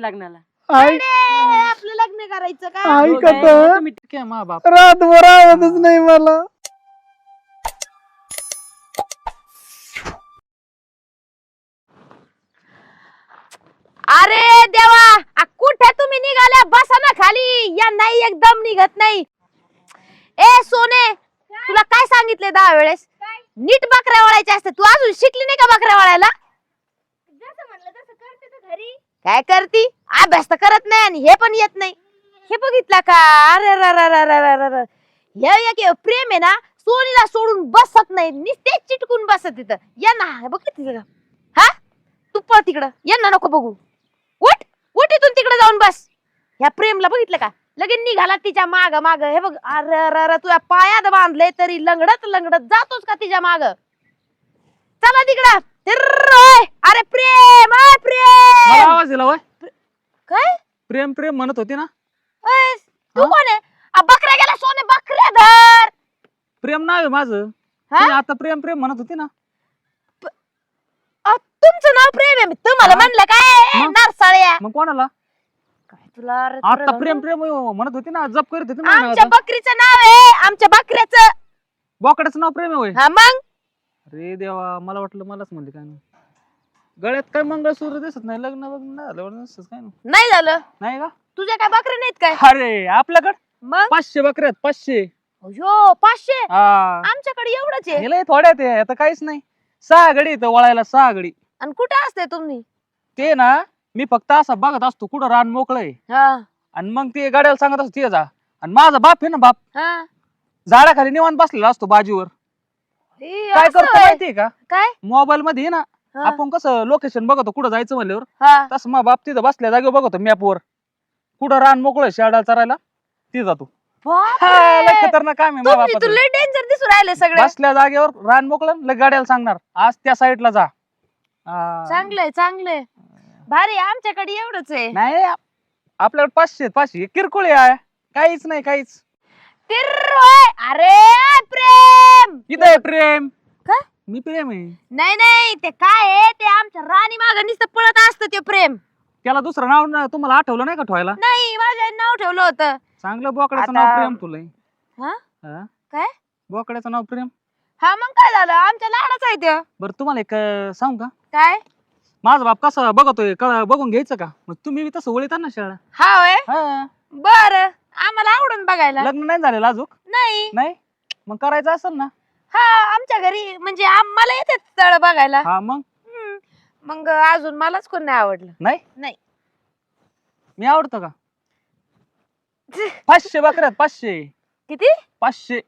नाही लग्नाला आपलं लग्न करायचं का? ऐकत दोघं तुम्ही ठीक आहे मा बाप. रातभर आवडतच नाही मला. अरे देवा आ, कुठे तुम्ही निघाल्या? बसा ना खाली. या नाही एकदम निघत नाही. ए सोने तुला काय सांगितले दहा वेळेस? नीट बकऱ्या वळायच्या असते. तू अजून शिकली नाही का बकऱ्या वळायला? काय करती? अभ्यास तर करत नाही आणि हे पण येत नाही. हे बघितलं का? अरे र हे एक प्रेम आहे ना सोनीला सोडून बसत नाही. निस्ते चिटकून बसत तिथं. या ना हे बघ तिथं हा? तू पळ तिकडं. यांना नको बघू. उठ उठ इथून तिकडे जाऊन बस. ह्या प्रेमला बघितलं का? लगेच निघाला तिच्या माग माग. हे बघ अरे अरे अरे तुझ्या पायात बांधले तरी लंगडत लंगडत जातोस का तिच्या माग? चला तिकडं. अरे प्रेम अय मला प्रेम आवाज दिला वय काय? प्रेम प्रेम म्हणत होती ना. तू? कोण आहे? आ, बकऱ्या गेला सोने बकऱ्या धर प्रेम नाव आहे माझं? तुम्ही आता प्रेम प्रेम म्हणत होती ना. अ, तुमचं नाव प्रेम आहे. मी तुम्हाला हा? म्हणलं काय? मग? नरसाळ्या. मग कोणाला? काय तुला अरे आता तुला- प्रेम प्रेम म्हणत होती ना. जप करत होती ना आमच्या बकरीचं नाव आहे. आमच्या बकऱ्याचं बोकड्याचं नाव प्रेम आहे. हा मग? अरे देवा मला वाटलं मलाच म्हणले काय नाही. गळ्यात काय मंगळसूत्र दिसत नाही लग्न बघ झालं दिसत काय नाही. नाही झालं. नाही का? तुझ्या काय बकऱ्या नाहीत काय? अरे आपल्याकडे? मग? पाचशे बकऱ्या आहेत पाचशे. अयो पाचशे? हा. आमच्याकडे एवढंच आहे. गेलंय थोड्या ते आता काहीच नाही. सहा गडी इथं वळायला सहा गडी. आणि कुठे असते तुम्ही? ते ना मी फक्त असा बघत असतो कुठं रान मोकळय हा. आणि मग ते गाड्याला सांगत असतो ते जा. आणि माझा बाप आहे ना बाप. हा. झाडाखाली निवांत बसलेला असतो बाजूवर. हे काय असं करतो होय. माहितीये का? काय? मोबाईल मध्ये आहे ना हा, आपण कसं लोकेशन बघतो कुठं जायचं म्हणल्यावर. हा. तसं मग बाप तिथं बसल्या जागेवर बघतो मॅपवर कुठं रान मोकळं शेडाला चरायला ती जातो. बापरे. हा, लय खतरनाक काम आहे तुम्ही डेंजर दिसू राहिले सगळे. बसल्या जागेवर रान मोकळं गाड्याला सांगणार आज त्या साईडला जा. हा. चांगलंय चांगलंय. भारी आमच्याकडे एवढंच आहे. नाही आप- आपल्याकडे पाचशे पाचशे. किरकोळ आहे काहीच नाही काहीच. तिर्रोय. अरे प्रेम. इथं आहे प्रेम. काय? मी प्रेम आहे. नाही नाही ते काय आहे? ते आमच्या राणी माग नुसतं पळत असतं ते प्रेम. त्याला दुसरं नाव ना- तुम्हाला आठवलं नाही का ठेवायला? नाही माझ्या आईने नाव ठेवलं होतं. चांगलं बोकड्याचं आता- नाव प्रेम तुला हा? हा? काय? बोकड्याचं नाव प्रेम? हा मग काय झालं? आमच्या लाडाच आहे ते. बरं तुम्हाला एक अं, सांगू का? काय? माझा बाप कसा बघतोय कळ बघून घ्यायचं का? मग तुम्ही बी तसं वळीता ना शाळा. हा होय? हा. बर. आम्हाला आवडून बघायला. लग्न नाही झालेलं अजून? नाही. नाही? मग करायचं असेल ना. हा आमच्या घरी म्हणजे आम्हाला येते तळ बघायला. हा मग? हम्म. मग अजून मलाच कोण नाही आवडलं. नाही? नाही. मी आवडतो का? पाचशे बकऱ्या आहेत, पाचशे. किती? पाचशे.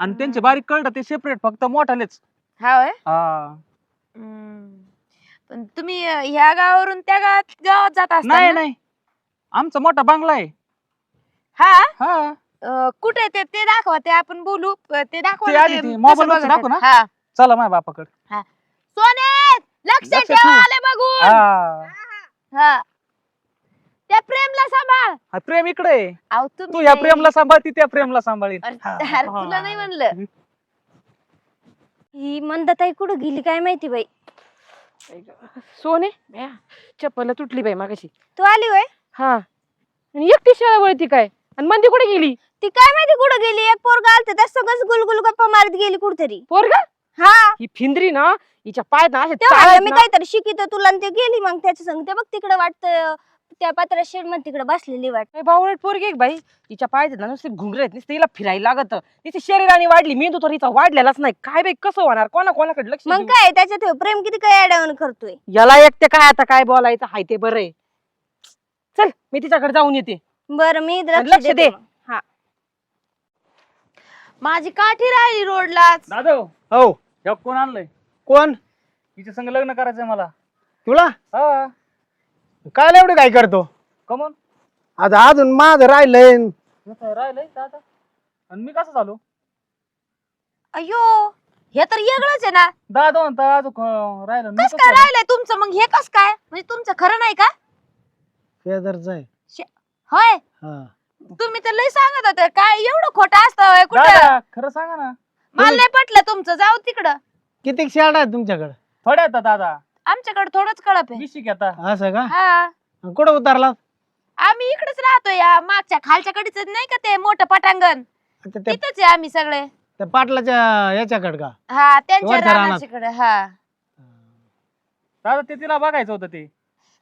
आणि त्यांचे बारीक कळतं ते सेपरेट फक्त मोठालेच. हा होय हा. हम्म. पण तुम्ही अं, ह्या गावावरून त्या गावात गावात जात असता नाही ना? नाही. आमचा मोठा बंगला आहे. हा? हा. अं, कुठे ते? ते दाखवा ते आपण बोलू. अं, ते दाखवा ते ना आधी ते ते कसं मोबाईलवरचं बघायचं. दाखवू ना? हा. चला माझ्या बापाकडे. सोने लक्ष लक्ष ठेव ठेव. आले बघून. हा. हा. त्या प्रेमला सांभाळ. हा, प्रेम इकडे आहे. अहो तुम्ही तू या नाही. प्रेमला सांभाळ ती त्या प्रेमला सांभाळील अरे, हा, अरे. तुला नाही म्हणलं. ही मंदाताई कुठं गेली काय माहिती बाई? सोने चप्पल तुटली बाई मागाशी. तू आली होय? हा. आणि एकटी शाळा वळती काय? आणि मंदी कुठे गेली? ती काय माहिती कुठं गेली? एक पोरग आलत त्या सगळंच गुलगुल गप्पा मारत गेली कुठतरी. पोरगा? हा. ही फिंदरी ना हिच्या पायात ना ते म्हणलं आहेत मी ना. काहीतरी शिकितो तुला आणि ते गेली मग त्याच्या संग. ते बघ तिकडे वाटतं त्या पात्रा शेडमध्ये तिकडे बसलेली वाट. ए, बावळट पोरगी आहे बाई हिच्या पायात ना नुसते घुंगरे आहेत नुसते हिला फिरायला लागत. तिची शरीराने वाढली मेंदू तर हिचा वाढलेलाच नाही. काय बाई कसं होणार? कोणा कोणाकडे लक्ष मग देऊ? काय त्याच्यात हे प्रेम किती काय अडवण करतोय? याला एकटे काय आता काय बोलायचं? हाय ते बरं आहे. चल मी तिच्याकडे जाऊन येते. बरं मी लक्ष लक्ष देते दे. मग. हा. माझी काठी राहिली रोडलाच. दादा. हो. ह्या कोण आणलंय? कोण? हिच्या संग लग्न करायचंय मला. तुला? हा. काय एवढं काय करतो? कमन? आता अजून माझं राहिलंय. राहिलंय दादा आणि मी कसं झालो? अयो हे तर वेगळंच आहे ना. दादा म्हणता अजून राहिलं मी कस कसं काय झालो? राहिलंय तुमचं? मग हे कस काय? म्हणजे तुमचं खरं नाही का? शेजारचं आहे. होय? हा. तुम्ही तर लय सांगत होते काय एवढं खोटं असतं होय कुठं? दादा खरं सांगा ना. मला नाही पटलं तुमचं जाऊ तिकडं. किती शेड आहे तुमच्याकडे? थोड्या येतात दादा. आमच्याकडे थोडंच कळप आहे. असं का? हा. कुठं उतरला आम्ही इकडेच राहतो या मागच्या खालच्या कडीच नाही का ते मोठं पटांगण? त्या तिथंच आहे आम्ही सगळे. त्या पाटलाच्या याच्याकडे का? हा त्यांच्या वरच्या रानात. रानाच्याकडे हा. दादा ते तिला बघायचं होतं ते.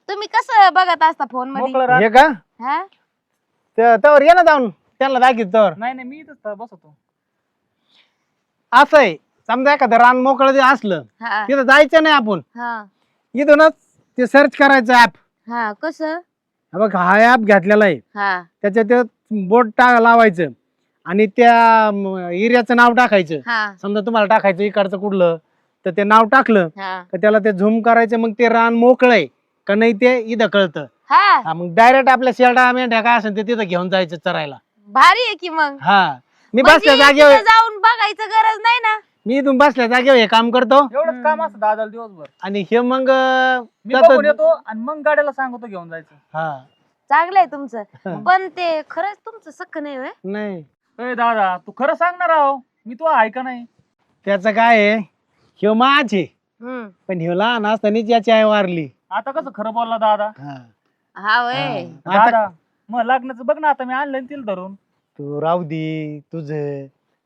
तुम्ही कसं बघत असता फोनमध्ये मोकळं हे का? हा? त्या- त्यावर ये ना जाऊन. त्यांना दाखीत तर नाही नाही मी इथंच बसतो असं आहे समजा एखादं रान मोकळं जे असलं हा. तिथं जायचं नाही आपण. हा. इथूनच ते सर्च करायचं ऍप हा कसं? बघ हा ऍप घेतलेला आहे. हा. त्याच्यात ते बोट टा लावायचं. आणि त्या एरियाचं नाव टाकायचं. हा. समजा तुम्हाला टाकायचं इकडचं कुठलं तर ते नाव टाकलं हा. तर त्याला ते झूम करायचं मग ते रान मोकळं आहे. का नाही ते इथं कळतं. हा. हा, मग डायरेक्ट आपल्या शेळडा मेंढ्या काय असेल ते तिथं घेऊन जायचं चरायला. भारी आहे की मग. हा. मी म्हणजे बसल्या जागेवर तिथं जाऊन बघायचं गरज नाही ना? मी इथून बसल्या जागेवर हे काम करतो. एवढंच काम असतं दादाला दिवसभर. आणि हे मग अं, मी जातं- बघून येतो आणि मग गाड्याला सांगतो घेऊन जायचं. हा. चांगलंय तुमचं. हा. पण ते खरंच तुमचं सख्ख नाही होय? नाही. ए दादा तू खरं सांगणार आहो. मी तू आहे का नाही? त्याचं काय आहे? ह्यो माझे. हम्म. पण ह्यो लहान असतानाच याची आई वारली. आता कसं खरं बोलला दादा? हा. हा वय. हा. आता दादा मग लग्नाचं बघ ना आता मी आणलं ना तिला धरून. तू राहू दे तुझ.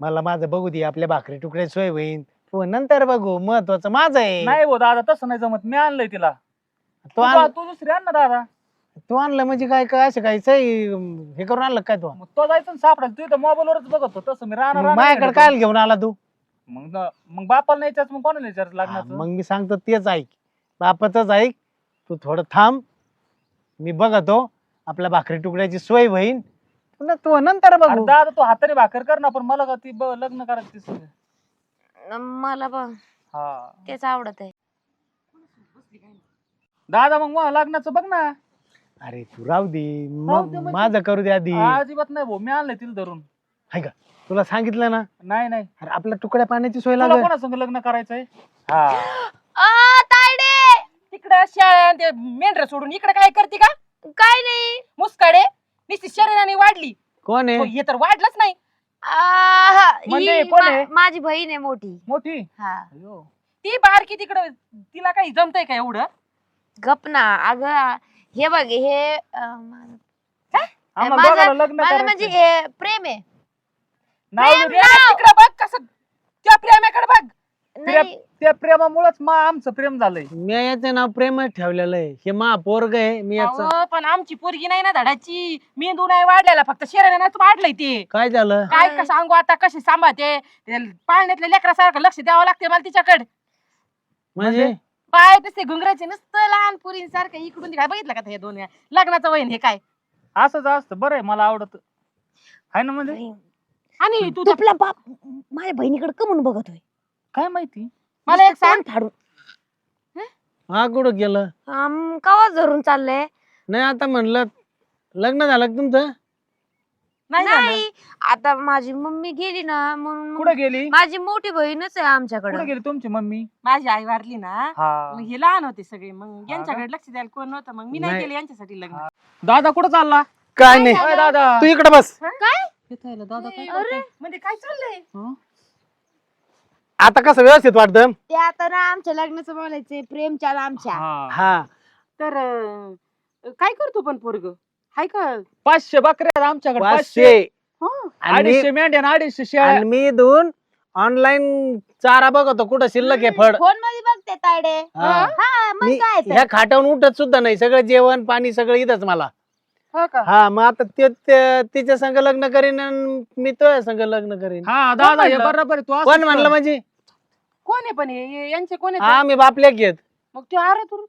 मला माझं बघू दे आपल्या भाकरी तुकडे सोय होईन. तू नंतर बघू महत्वाचं माझं आहे. नाही हो दादा तसं नाही जमत. मी आणलंय तिला. तू तू आण तू दुसरी आण ना दादा. तू आणलं म्हणजे काय काय असं काय सही अं, हे करून आणलं काय तू? मग तो जायचं ना सापडायचं तू इथं मोबाईलवरच बघत होतो तसं मी राहणार मग माझ्याकडे काय घेऊन आला तू. मग न- मग बापाला नाही मग कोणाला विचारत हा, लग्नाचं? मग मी सांगतो तेच ऐक. बापाचंच ऐक. तू थोडं थांब. मी बघतो आपल्या भाकरी तुकड्याची सोय होईन पुन्हा तू नंतर बघू. दादा तू हाताने भाकर कर ना पण मला का ती ब- लग्न करायचं सगळं मला बघ. हा. तेच आवडत आहे. दादा मग मग लग्नाचं बघ ना. अरे तू राहू दे. राहू दे मग म्हणजे? माझं करू दे आधी. अजिबात नाही भाऊ मी आणलंय तिला धरून. हाय का? तुला सांगितलं ना? नाही नाही. अरे आपल्या तुकड्या पाण्याची सोय तुला लागेल. कोणा संग लग्न करायचंय? हा. तिकडं शाळा ते मेंढर सोडून इकडे काय करते का? काय नाही. मुसकाडे. नुसती शरीराने वाढली. कोण आहे? हे तर वाढलंच नाही. आहा, म्हणजे ही कोण मा- आहे? माझी बहीण आहे मोठी. मोठी? हा. अयो. ती बारकी तिकडं तिला काही जमतंय का एवढं? गप ना. अगं हे बघ हे अं, माझं आम्हाला माझं- दोघाला लग्न म्हणजे. हे प्रेम आहे. नाव प्रेम. तिकडं बघ कसं त्या प्रेमाकडे बघ. नाही. त्या प्रेमामुळेच मा आमचं प्रेम झालंय. मी याचं नाव प्रेमच ठेवलेलं आहे. हे मा पोरग आहे मी याचं अहो, पण आमची पोरगी नाही ना धडाची. मेंदू नाही वाढलेला फक्त शरीरानेच वाढलंय ते. काय झालं? काय? का सांगू आता कशी सांभाळते? ते पाळण्यातल्या लेकरासारखं लक्ष द्यावं लागते मला तिच्याकडे. म्हणजे? पाय तसे घुंगराचे नुसतं लहान पुरींसारखं इकडून तिकडे. बघितलं का ते हे दोन? लग्नाचं वयन हे काय? असंच असतं बरं आहे मला आवडत. आहे ना म्हणजे? आणि तू त्या- तुपला बाप माझ्या बहिणीकडे कमून बघतोय. काय माहिती? मला एक सांग. फाडून. हा? कुठं गेलं? आम, कवा धरून चाललंय नाही आता म्हणलं लग्न झालं का तुमचं? नाही झालं. नाही. आता माझी मम्मी गेली ना म्हणून मग- कुठे गेली? माझी मोठी बहीणच आहे आमच्याकडे. कुठे गेली तुमची मम्मी? माझी आई वारली ना. हा. मग हे लहान होते सगळे. मग? यांच्याकडे लक्ष द्यायला कोण नव्हतं. मग मी नाही नाही. केलं यांच्यासाठी लग्न. दादा कुठं चालला? काय नाही. अय दादा. तू इकडे बस. दादा काय अरे. म्हणजे काय चाललंय? आता कसं व्यवस्थित वाटतं? ते आता ना आमच्या लग्नाचं बोलायचंय प्रेम चाल आमच्या. हा. हा. तर अं, काय करतो पण पोरग? हाय का? पाचशे बकऱ्या आहेत आमच्याकडे पाचशे. हं. आणि अडीचशे मेंढ्या आणि अडीचशे शेळ्या. आणि मी दोन ऑनलाईन चारा बघतो कुठं शिल्लक आहे फड फोनमध्ये बघते तायडे. हा. हा? मग मी काय तर. ह्या खाटावून उठत सुद्धा नाही सगळं जेवण पाणी सगळं इथंच मला. हो का? हा मग आता ते ते- तिच्या संग लग्न करीन आणि मी तो संग लग्न करीन. हा दादा हे म्हणलं? बरोबर आहे तू असंच कोण कर. म्हणलं म्हणजे? कोण आहे पण हे? हे यांचे कोण आहे हा मी बापल्या घेत मग तू अरे तू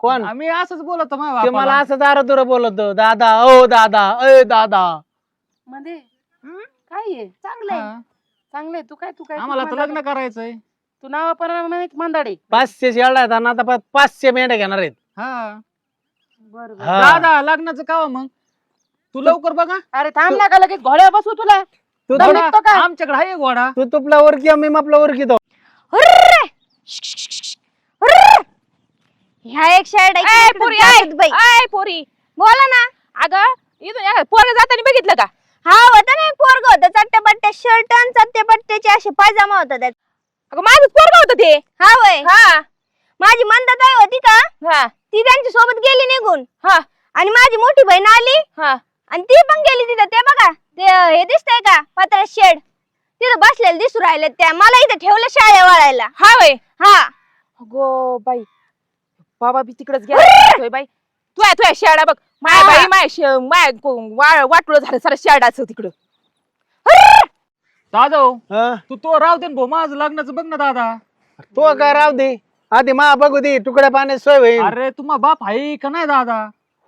कोण? आम्ही असंच बोलत ते मला बापाला. असं दारा तुरा बोलतो दादा ओ दादा अय दादा. मध्ये हं? काय आहे. चांगलंय हा. चांगलंय तू काय तू काय? आम्हाला तू तर मंदाडे. लग्न करायचंय. तू नाव पण मंदाडे. पाचशे शेळा आहेत आणि आता पा- पाचशे मेंढ्या घेणार आहेत. हा. हा. दादा लग्नाचं का मग? तू लवकर बघा. अरे थांब ना का लगेच घोड्या बसू तुला. तू दम थोडा- निघतो का? आमच्याकडे आहे घोडा. तू तुपला ओरकी मी आपला तो. ह्या एक शर्ट ए, पोरी, ए, पोरी बोला ना अगं इथून पोरग जाताना बघितलं का हा होता ना एक पोरग होतं चट्टे बट्टे शर्ट आणि चट्टे बट्ट्याचे असे पायजामा होता त्यात अगं माझं पोरग होतं ते हा वय हा माझी मंदाताई होती का हा ती त्यांच्यासोबत गेली निघून हा आणि माझी मोठी बहीण आली हा आणि ती पण गेली तिथं ते बघा ते हे दिसतंय का पत्रा शेड तिथं बसलेलं दिसू राहिले त्या. मला इथं ठेवलं शाळा वाळायला. हा वय हा. अगो बाई. बाबा बी तिकडेच गेला. बाई तू आहे तू आहे शेडा बघ. माय हा. बाई माय शे- माय को- वा- वाटोळं झालं सारं शेडाचं तिकडं. दादा हो? तू तो राव दे ना भाऊ माझं लग्नाचं बघ ना दादा. तो काय राव दे? आधी मा बघू दे तुकड्या पाण्यात सोय होईल. अरे तुम्हा बाप आहे का नाही दादा?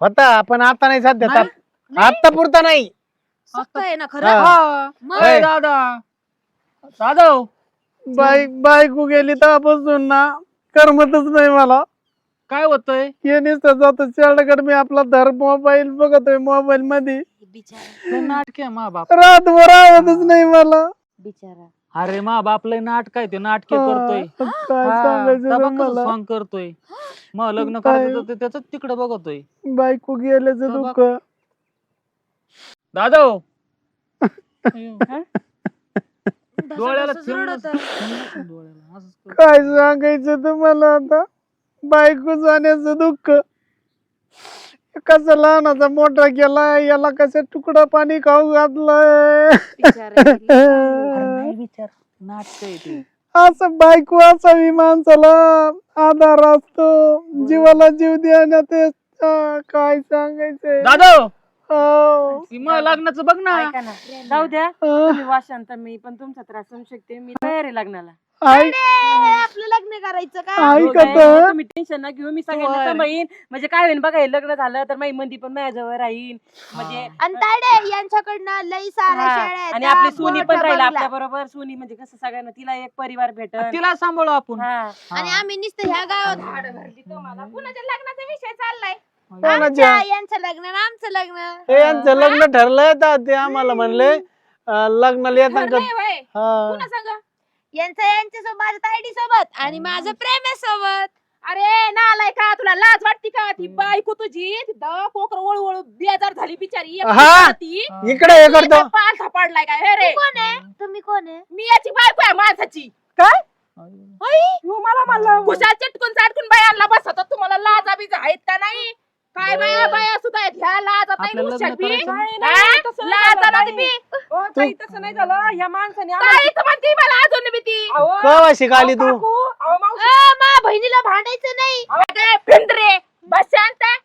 होता पण आता नाही सध्या? आता पुरता नाही. आहे ना. खरं? हा. मग? अरे दादा. दादा हो, बाई बायको गेली तेव्हापासून ना. करमतच नाही मला. काय होतंय? हे नुसतं जातो शेळकडे मी आपला धर मोबाईल बघतोय मोबाईल मध्ये लय नाटक आहे मा बाप. रातभर आवडतच नाही मला. बिचारा. अरे मा बाप लय नाटक आहे ते नाटके करतोय. काय हा, सांगायचं रे तेव्हा कसं मला सॉंग करतोय मग लग्न काय? करायचं त्याच तिकडे बघतोय. बायको गेल्याचं दुःख. दादा हो. अय्यो. डोळ्याला डोळ्याला. असंच करतो. काय सांगायचं तुम्हाला आता? बायको जाण्याचं दुःख. कसा लहानाचा मोठा केला याला कसं तुकडा पाणी खाऊ घातलंय? नाटक आहे ते. असं बायको असावी माणसाला. आधार असतो. जीवाला जीव देण्यात येतं. काय सांगायचंय? दादा! हो, हो. ती मग लग्नाचं बघ ना. ऐका ना. जाऊ द्या. तुम्ही वाशांत मी पण तुमचा त्रास समजू शकते. मी तयार आहे लग्नाला. आपलं लग्न करायचं का? ऐकत तुम्ही टेन्शन ना घेऊ. मी सगळ्यांना. सांभाळीन. म्हणजे काय होईल बघा हे लग्न झालं तर माझी मंदी पण माझ्याजवळ राहील म्हणजे आणि ताडे यांच्याकडनं लई साऱ्या हा, आहेत. आणि आपली सोनी पण मोठा राहील बंगला. आपल्या बरोबर सोनी म्हणजे कसं सगळ्यांना तिला एक परिवार भेटल तिला सांभाळू आपण. हा. आणि आम्ही नुसतं ह्या गावात हाड भरली तुम्हाला. कुणाच्या लग्नाचा विषय चाललाय? आमच्या कोणाच्या यांचं लग्न आणि आमचं लग्न. हे यांचं लग्न ठरलंय तर ते आम्हाला म्हणले अं, लग्नाला येतात का? ठरलंय व्हय. हा. पुन्हा सांगा. यांचं यांच्या सोबत माझ्या तायडी सोबत आणि माझं प्रेम आहे सोबत अरे नालाय का? तुला लाज वाटती का? ती बायको तुझी तिथं पोकर वळू वळू बेजार झाली बिचारी एक हा. ती इकडे हे करतो पालथा पडलाय काय? हे रे. कोण आहे? तुम्ही कोण आहे? मी याची बायको आहे माणसाची. काय? ह्यो मला म्हणलं कुशाल चिटकून चाटकून बायांना बसवतात तुम्हाला लाजा बीज आहेत का नाही? काय बाया बाया सुद्धा आहेत ह्या लाजात नाही आपल्याला लग्न बी करायचं? नाही, नाही, तसं नाही लाजा झालं, नाही बी ओ, ताई, तसं नाही झालं. ह्या माणसाने आम्हाला- काय इथं म्हणते मला अजून बी ती. अहो, कवा शिकाली अहो, तू काकू, अहो, मावशी. अ, मा बहिणीला भांडायचं नाही. अगं, भिंडरे बस शांत.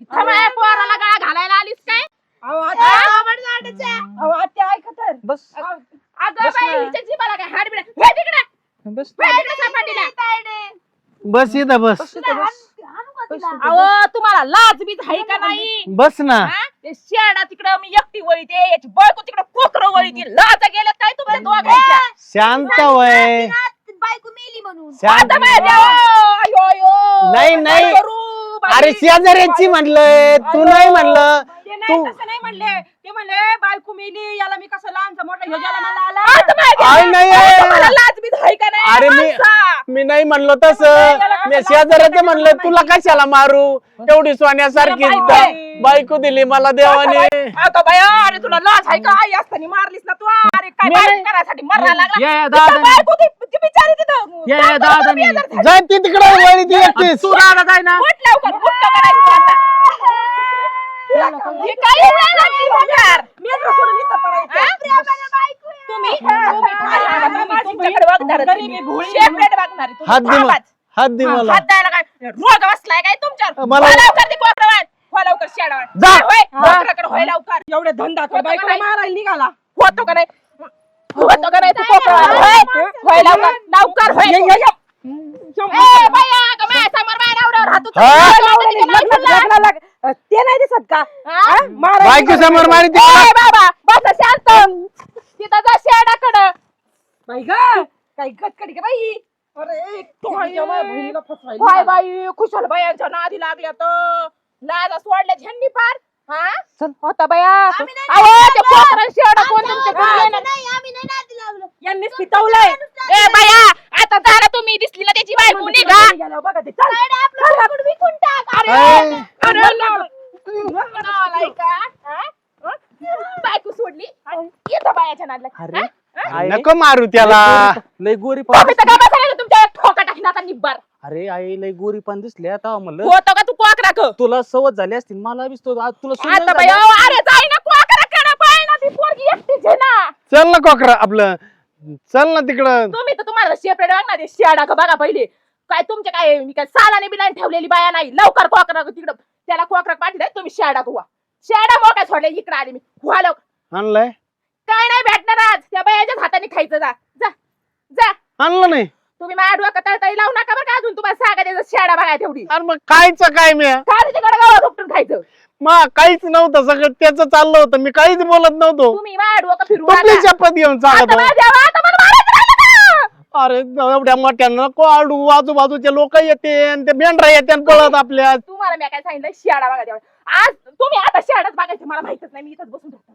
इथं माझ्या पोराला गळा घालायला आलीस काय? अहो, अ, आत्या, थोबाड झाडाच्या. अहो, आत्या, ऐका तर. बस. अहो, अगं बस बाई ना. हिच्या जीवाला काय हाड बिड हे तिकडे. बस. हे इकडे सपाटीला. बस इथं बस. बस इथं बस. अहो तुम्हाला लाज बीज आहे का नाही? बस ना. हा? ते शेडा तिकडं मी एकटी वळीते याची बायको तिकडं कोकर वळीते लाज गेल्या काय तुम्हाला दोघांच्या. शांत वय. बायको मेली म्हणून. शांत आता माझ्या देवा, अयो, अयो. नाही, काय नाही. करू? अरे शेजाऱ्याची म्हणलंय तू नाही म्हणलं. ते नाही तू- तसं नाही म्हणले. ते म्हणले बायको मेली याला मी कसं लहानचा मोठा ह्यो ज्याला मला आला. आता माझ्या अरे देवा, नाही. तुम्हाला लाज बीज आहे का नाही? अरे मी माणसा? मी नाही म्हणलो तस. मी शेजाऱ्याचं म्हणलं तुला कशाला मारू? एवढी सोन्यासारखी तर बायको- दिली मला देवाने. बाया, अरे तुला लाज आहे का? आई असताना मारलीस ना तू. अरे काय मी बायको नाही. करायसाठी मरायला लागला. या, या, तिथं दादानी. बायको ती- ती बिचारी तिथं. या, या, बायको दादानी. बेजार झाली. जाय ती तिकडे वळी ती तू जाय ना? उठ लवकर, उठ आता. हे? काय लागली आता. हा? तुम्ही तुम्ही आता तुमच्याकडे आहे, तुम्ही? हात दे मला थांबाच. हात दे मला. हात द्यायला काय? रोग बसलाय काय तुमच्यावर? मला- लवकर ते कोपरं लवकर शेडावर जा. होय लवकर एवढे धंदा कर बायकोला? मारायला निघाला होतो का नाही होतो का नाही तू कोपरं वाढ. होय होय लवकर लवकर होय ए, बाया, का माझ्यासमोर माझ्या नवऱ्यावर हात उचलला. हा? होय, लावलं तिच्या लग्न- नवऱ्याला. लग्नाला- अ, ते नाही दिसत का हा? हा? मारायला बायको निघाला. समोर मारी बाबा बस शांत तिथं जा शेडाकडं बाई ग काही कटकटी का बाई अरे तो माझ्या बहिणीला फसवायला बाय निघाला. बाई खुशाल बायांच्या नादी लागल्या तर लाजा सोडल्या झेंडी पार हा होता बाया अहो ते कोकरण शेड कोण तुमच्या यांनीच पितवलंय ए बाया आता झालं तुम्ही दिसली ना त्याची बायको निघा गेल्यावर बघा ते चल. विकून टाक अरे ए, अरे नालाय का हा? हं? बायको सोडली येतं बायाच्या नादला अरे नको मारू त्याला लय गोरी तुम्ही तर काय बसायला तुमच्या ठोका टाकला आता निब्बार अरे आई लय गोरी पण दिसली आता म्हणलं. होतो का तू कोकरा क तुला सवत झाली असतील मला बी तो आज तुला सुंदर आता बाई. अहो, अरे जाई ना कोकरा कडे पाय ना ती पोरगी एकटीच आहे ना. चल ना कोकरा आपलं. चल ना तिकडं. तुम्ही तर तुम्हाला सेपरेट बघणार शियाडा का बघा पहिले. काय तुमच्या काय मी काय सालाने बिलाने ठेवलेली बाया नाही. लवकर कोकरा तिकडं. त्याला कोकरा पाठी तुम्ही शियाडा कुवा शियाडा मोठा सोडले इकडे आले मी. व्हा लवकर आणलंय? काय नाही भेटणार आज. त्या बायाच्याच हाताने खायचं जा. जा. जा. आणलं नाही. तुम्ही माझ्या डोक्यात तळतळी लावू नका बरं का अजून तुम्हाला सांगायचं शेडा बघाय तेवढी. अरे मग कायच काय मी? काय तिकडे गावात उपटून खायचं. मग काहीच नव्हतं सगळं त्याचं चाललं होतं मी काहीच बोलत नव्हतो. तुम्ही माझ्या डोकं फिरू कुठली नका. शपथ घेऊन आता सांगत मला द्यावा, आता मला मारायचं राहिलं का? अरे एवढ्या मोठ्या नको आडू आजूबाजूचे लोक येते आणि ते मेंढरा येते पळत आपल्या तुम्हाला मी काय सांगितलं? शेडा बघा तेवढा. आज तुम्ही आता शेडाच बघायचं मला माहितच नाही मी इथंच बसून राहतो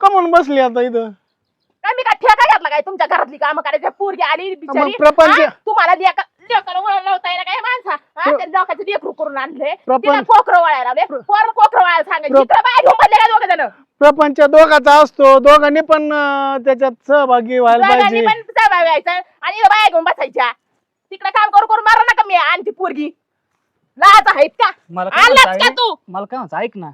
कमून बसली आता इथं. काय मी काय ठेका घातला काय? तुमच्या घरातली कामं करायची पोरगी आली बिचारी. मग प्रपंच हा? तुम्हाला लेका लेकाला काय माणसा? हा? प्र- त्या लोकांचं लेकरू करून आणले प्रपंच- तिला कोकरं वळायला लावले पोर कोकरं वळायला सांगायचं. इकडे बाहेर घेऊन बसले का दोघं जण? प्रपंच दोघाचा असतो. दोघांनी पण अं, त्याच्यात सहभागी व्हायला दोघांनी पाहिजे. पण सहभागी व्हायचं. आणि इथं बाहेर घेऊन बसायच्या. तिकडे काम करू करू मारा नका मी आणि ती पोरगी. लाज आहेत का? मला काय आलाच म्हणतो का आई? तू? मला काय म्हणतो ऐक ना.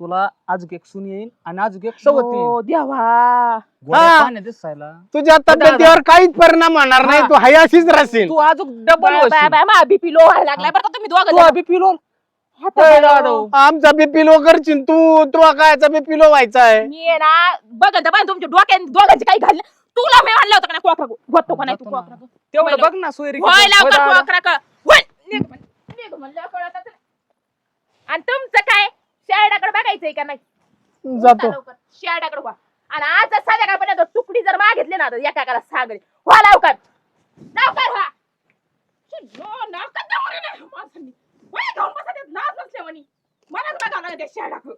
तुला अजून एक सून येईल आणि सवत येईल हो, देवा गोड्या हा. पाण्यात दिसायला तुझ्या तब्येतीवर काहीच परिणाम होणार नाही. तू हाय अशीच राहशील तू अजून डबल मा बीपी लो व्हायला लागलाय बरं का तुम्ही दोघं जण. जाधव. आमचा बीपी लो करशील तू तुला कायचा बीपी लो व्हायचा आहे मी आहे ना पण तुमच्या डोक्यात दोघांचे काही घालले तुला मी म्हणलं होतं का नाही कोकरा गोतो का नाही तू. कोकरा तेवढं बघ ना सोयरी होय किती. होय लवकर दादा. कोकरा का होय निघ म्हण- निघ म्हणलं कळतच नाही. आणि तुमचं काय बघायचंय का नाही? जातो. लवकर. शेरडाकडे व्हा आणि आज संध्याकाळपर्यंत तुकडी जर मागितली ना तर एकाकडे सांगेल व्हा लवकर. लवकर व्हा. नाकात. मलाच बघावं लागेल त्या शेरडाकडं